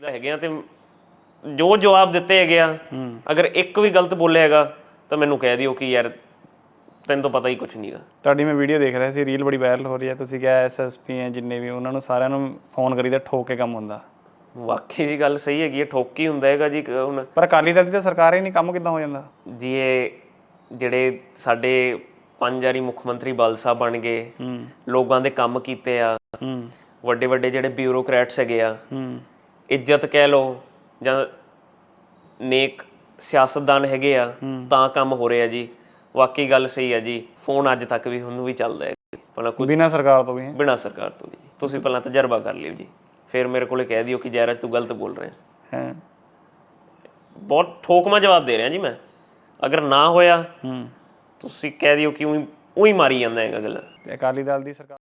ਦਾ ਹੈਗੇ ਆ ਤੇ ਜੋ ਜਵਾਬ ਦਿੱਤੇ ਹੈਗੇ ਆ ਅਗਰ ਇੱਕ ਵੀ ਗਲਤ ਬੋਲਿਆ ਹੈਗਾ ਤਾਂ ਮੈਨੂੰ ਕਹਿ ਦਿਓ ਕਿ ਯਾਰ ਤੈਨੂੰ ਤਾਂ ਪਤਾ ਹੀ ਕੁਝ ਨਹੀਂਗਾ ਤੁਹਾਡੀ ਮੈਂ ਵੀਡੀਓ ਦੇਖ ਰਿਹਾ ਸੀ ਰੀਲ ਬੜੀ ਵਾਇਰਲ ਹੋ ਰਹੀ ਹੈ। ਤੁਸੀਂ ਕਿਹਾ ਐਸਐਸਪੀ ਹੈ ਜਿੰਨੇ ਵੀ ਉਹਨਾਂ ਨੂੰ ਸਾਰਿਆਂ ਨੂੰ ਫੋਨ ਕਰੀਦਾ ਠੋਕ ਕੇ ਕੰਮ ਹੁੰਦਾ। ਵਾਕਈ ਜੀ ਗੱਲ ਸਹੀ ਹੈਗੀ ਹੈ ਠੋਕੀ ਹੁੰਦਾ ਹੈਗਾ ਜੀ ਹੁਣ ਪਰ ਅਕਾਲੀ ਦਲ ਦੀ ਤਾਂ ਸਰਕਾਰ ਹੀ ਨਹੀਂ ਕੰਮ ਕਿੱਦਾਂ ਹੋ ਜਾਂਦਾ? ਜੀ ਇਹ ਜਿਹੜੇ ਸਾਡੇ ਪੰਜ ਵਾਰੀ ਮੁੱਖ ਮੰਤਰੀ ਬਾਲ ਸਾਹਿਬ ਬਣ ਗਏ ਹੂੰ। ਲੋਕਾਂ ਦੇ ਕੰਮ ਕੀਤੇ ਆ ਹੂੰ। ਵੱਡੇ ਵੱਡੇ ਜਿਹੜੇ ਬਿਊਰੋਕਰੈਟਸ ਹੈਗੇ ਆ ਹੂੰ। ਇੱਜ਼ਤ ਕਹਿ ਲਓ ਜਾਂ ਨੇਕ ਸਿਆਸਤਦਾਨ ਹੈਗੇ ਆ ਤਾਂ ਕੰਮ ਹੋ ਰਿਹਾ ਜੀ। ਵਾਕਈ ਗੱਲ ਸਹੀ ਹੈ ਜੀ। ਫੋਨ ਅੱਜ ਤੱਕ ਵੀ ਹੁਣ ਵੀ ਚੱਲਦਾ ਹੈ। ਪਹਿਲਾਂ ਕੁਝ ਬਿਨਾਂ ਸਰਕਾਰ ਤੋਂ ਵੀ ਬਿਨਾਂ ਸਰਕਾਰ ਤੋਂ ਜੀ ਤੁਸੀਂ ਪਹਿਲਾਂ ਤਜਰਬਾ ਕਰ ਲਿਓ ਜੀ। ਫਿਰ ਮੇਰੇ ਕੋਲੇ ਕਹਿ ਦਿਓ ਕਿ ਜੈਰਾਜ ਤੂੰ ਗਲਤ ਬੋਲ ਰਿਹਾ। ਹੈ। ਬਹੁਤ ਠੋਕਮਾ ਜਵਾਬ ਦੇ ਰਿਹਾ ਜੀ ਮੈਂ। ਅਗਰ ਨਾ ਹੋਇਆ ਹੂੰ। ਤੁਸੀਂ ਕਹਿ ਦਿਓ ਕਿ ਉਹੀ ਉਹੀ ਮਾਰੀ ਜਾਂਦਾ ਹੈਗਾ ਗੱਲ ਤੇ ਅਕਾਲੀ ਦਲ ਦੀ ਸਰਕਾਰ